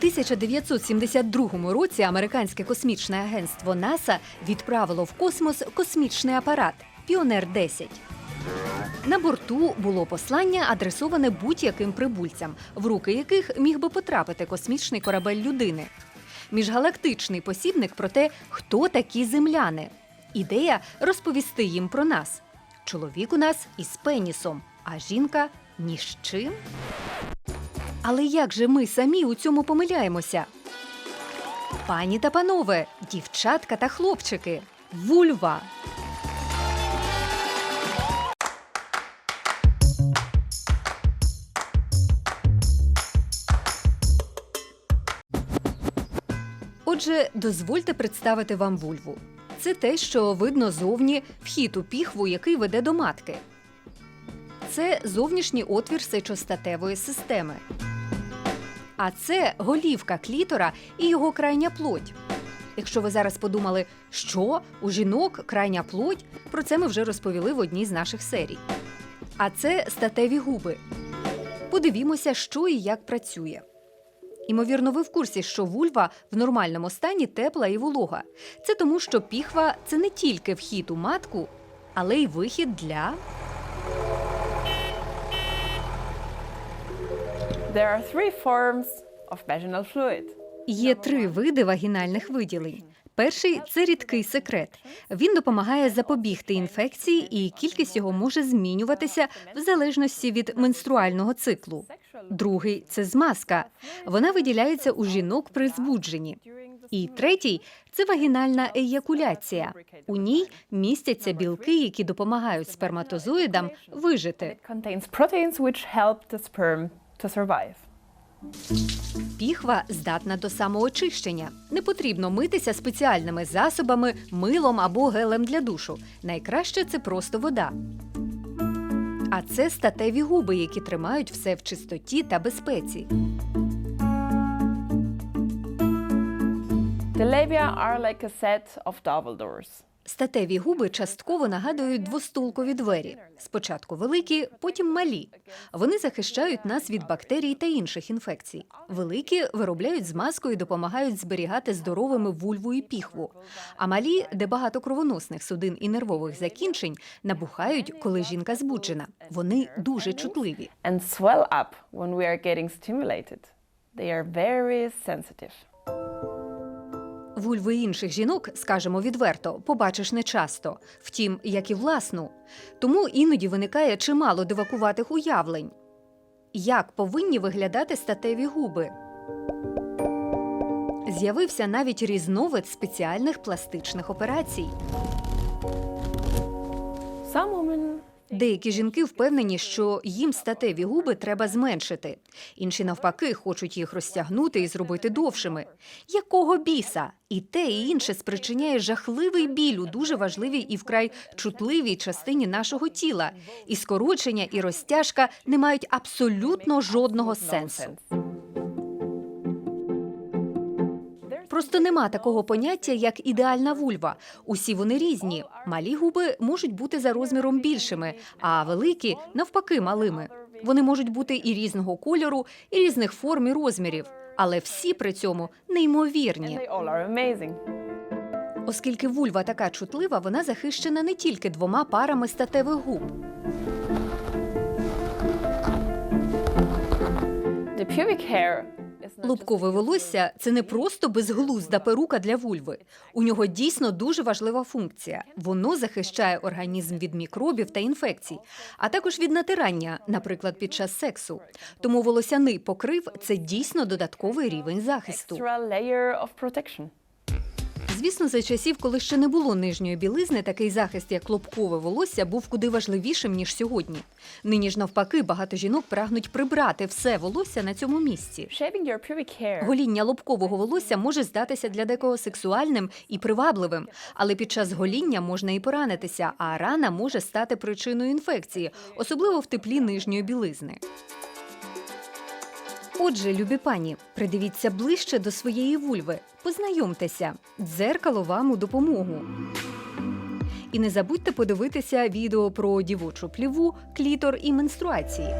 1972 році американське космічне агентство НАСА відправило в космос космічний апарат Піонер 10 На борту було послання, адресоване будь-яким прибульцям, в руки яких міг би потрапити космічний корабель людини. Міжгалактичний посібник про те, хто такі земляни. Ідея розповісти їм про нас. Чоловік у нас із пенісом, а жінка ні з чим. Але як же ми самі у цьому помиляємося? Пані та панове, дівчатка та хлопчики, вульва. Отже, дозвольте представити вам вульву. Це те, що видно зовні вхід у піхву, який веде до матки. Це зовнішній отвір сечостатевої системи. А це голівка клітора і його крайня плоть. Якщо ви зараз подумали, що у жінок крайня плоть, про це ми вже розповіли в одній з наших серій. А це статеві губи. Подивімося, що і як працює. Імовірно, ви в курсі, що вульва в нормальному стані тепла і волога. Це тому, що піхва це не тільки вхід у матку, але й вихід для There are three forms of vaginal fluid. Є три види вагінальних виділень. Перший це рідкий секрет. Він допомагає запобігти інфекції, і кількість його може змінюватися в залежності від менструального циклу. Другий це змазка. Вона виділяється у жінок при збудженні. І третій це вагінальна еякуляція. У ній містяться білки, які допомагають сперматозоїдам вижити. To survive. Піхва здатна до самоочищення. Не потрібно митися спеціальними засобами, милом або гелем для душу. Найкраще це просто вода. А це статеві губи, які тримають все в чистоті та безпеці. The labia are like a set of double doors. Статеві губи частково нагадують двостулкові двері. Спочатку великі, потім малі. Вони захищають нас від бактерій та інших інфекцій. Великі виробляють змазку і допомагають зберігати здоровими вульву і піхву. А малі, де багато кровоносних судин і нервових закінчень, набухають, коли жінка збуджена. Вони дуже чутливі. And swell up when we are getting stimulated. They are very sensitive. Вульви інших жінок, скажемо відверто, побачиш нечасто, втім, як і власну. Тому іноді виникає чимало дивакуватих уявлень. Як повинні виглядати статеві губи? З'явився навіть різновид спеціальних пластичних операцій. Some women Деякі жінки впевнені, що їм статеві губи треба зменшити. Інші, навпаки, хочуть їх розтягнути і зробити довшими. Якого біса? І те, і інше спричиняє жахливий біль у дуже важливій і вкрай чутливій частині нашого тіла. І скорочення, і розтяжка не мають абсолютно жодного сенсу. Просто нема такого поняття, як ідеальна вульва. Усі вони різні. Малі губи можуть бути за розміром більшими, а великі навпаки малими. Вони можуть бути і різного кольору, і різних форм і розмірів, але всі при цьому неймовірні. Оскільки вульва така чутлива, вона захищена не тільки двома парами статевих губ. The pubic hair Лобкове волосся це не просто безглузда перука для вульви. У нього дійсно дуже важлива функція. Воно захищає організм від мікробів та інфекцій, а також від натирання, наприклад, під час сексу. Тому волосяний покрив це дійсно додатковий рівень захисту. Звісно, за часів, коли ще не було нижньої білизни, такий захист, як лобкове волосся, був куди важливішим ніж сьогодні. Нині ж навпаки, багато жінок прагнуть прибрати все волосся на цьому місці. Гоління лобкового волосся може здатися для декого сексуальним і привабливим, але під час гоління можна і поранитися, а рана може стати причиною інфекції, особливо в теплі нижньої білизни. Отже, любі пані, придивіться ближче до своєї вульви, познайомтеся, дзеркало вам у допомогу. І не забудьте подивитися відео про дівочу пліву, клітор і менструації.